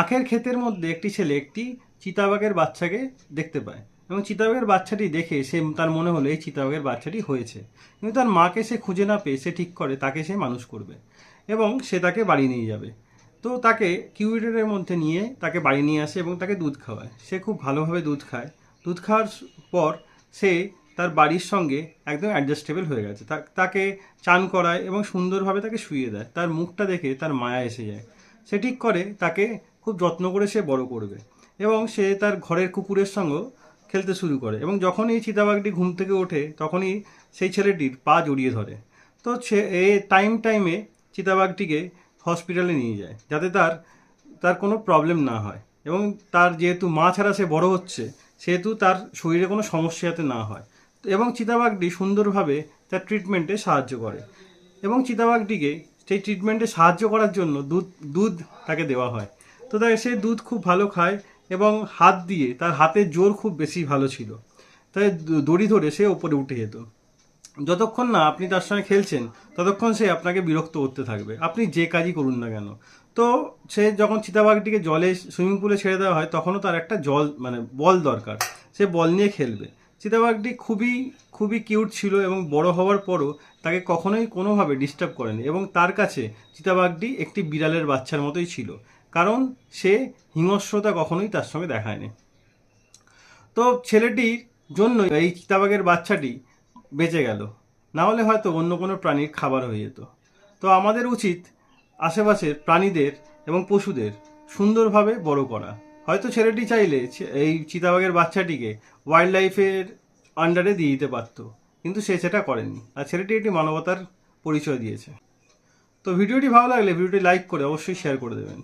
আখের ক্ষেতের মধ্যে একটি ছেলে একটি চিতাবাঘের বাচ্চাকে দেখতে পায়। এবং চিতাবাঘের বাচ্চাটি দেখে সে তার মনে হলো, এই চিতাবাঘের বাচ্চাটি হয়েছে। কিন্তু তার মাকে সে খুঁজে না পেয়ে সে ঠিক করে, তাকে সে মানুষ করবে এবং সে তাকে বাড়ি নিয়ে যাবে। তো তাকে কিউরিটারের মধ্যে নিয়ে তাকে বাড়ি নিয়ে আসে এবং তাকে দুধ খাওয়ায়। সে খুব ভালোভাবে দুধ খায়। দুধ খাওয়ার পর সে তার বাড়ির সঙ্গে একদম অ্যাডজাস্টেবল হয়ে গেছে। তাকে চান করায় এবং সুন্দরভাবে তাকে শুয়ে দেয়। তার মুখটা দেখে তার মায়া এসে যায়। সে ঠিক করে তাকে খুব যত্ন করে সে বড় করবে। এবং সে তার ঘরের কুকুরের সঙ্গে খেলতে শুরু করে। এবং যখনই চিতাবাঘটি ঘুম থেকে ওঠে, তখনই সেই ছেলেটির পা জড়িয়ে ধরে। তো সে এ টাইম টাইমে চিতাবাঘটিকে হসপিটালে নিয়ে যায়, যাতে তার তার কোনো প্রবলেম না হয়। এবং তার যেহেতু মা ছাড়া সে বড় হচ্ছে, সেহেতু তার শরীরে কোনো সমস্যা যাতে না হয়। এবং চিতাবাঘটি সুন্দরভাবে তার ট্রিটমেন্টে সাহায্য করে। এবং চিতাবাঘটিকে সেই ট্রিটমেন্টে সাহায্য করার জন্য দুধ দুধ তাকে দেওয়া হয়। তো তাই সে দুধ খুব ভালো খায় এবং হাত দিয়ে, তার হাতের জোর খুব বেশি ভালো ছিল। তাই দড়ি ধরে সে ওপরে উঠে যেত। যতক্ষণ না আপনি তার সঙ্গে খেলছেন, ততক্ষণ সে আপনাকে বিরক্ত করতে থাকবে। আপনি যে কাজই করুন না কেন। তো সে যখন চিতাবাঘটিকে জলে সুইমিং পুলে ছেড়ে দেওয়া হয়, তখনও তার একটা জল মানে বল দরকার। সে বল নিয়ে খেলবে। চিতাবাঘটি খুবই খুবই কিউট ছিল এবং বড় হওয়ার পরও তাকে কখনোই কোনোভাবে ডিস্টার্ব করেনি এবং তার কাছে চিতাবাঘটি একটি বিড়ালের বাচ্চার মতোই ছিল। কারণ সে হিংস্রতা কখনোই তার সঙ্গে দেখায়নি। তো ছেলেটির জন্য এই চিতাবাঘের বাচ্চাটি বেঁচে গেল। না হলে হয়তো অন্য কোনো প্রাণীর খাবার হয়ে যেত। তো আমাদের উচিত আশেপাশের প্রাণীদের এবং পশুদের সুন্দরভাবে বড় করা। হয়তো ছেলেটি চাইলে এই চিতাবাঘের বাচ্চাটিকে ওয়াইল্ড লাইফের আন্ডারে দিয়ে দিতে পারতো, কিন্তু সে সেটা করেনি। আর ছেলেটি একটি মানবতার পরিচয় দিয়েছে। তো ভিডিওটি ভালো লাগলে ভিডিওটি লাইক করে অবশ্যই শেয়ার করে দেবেন।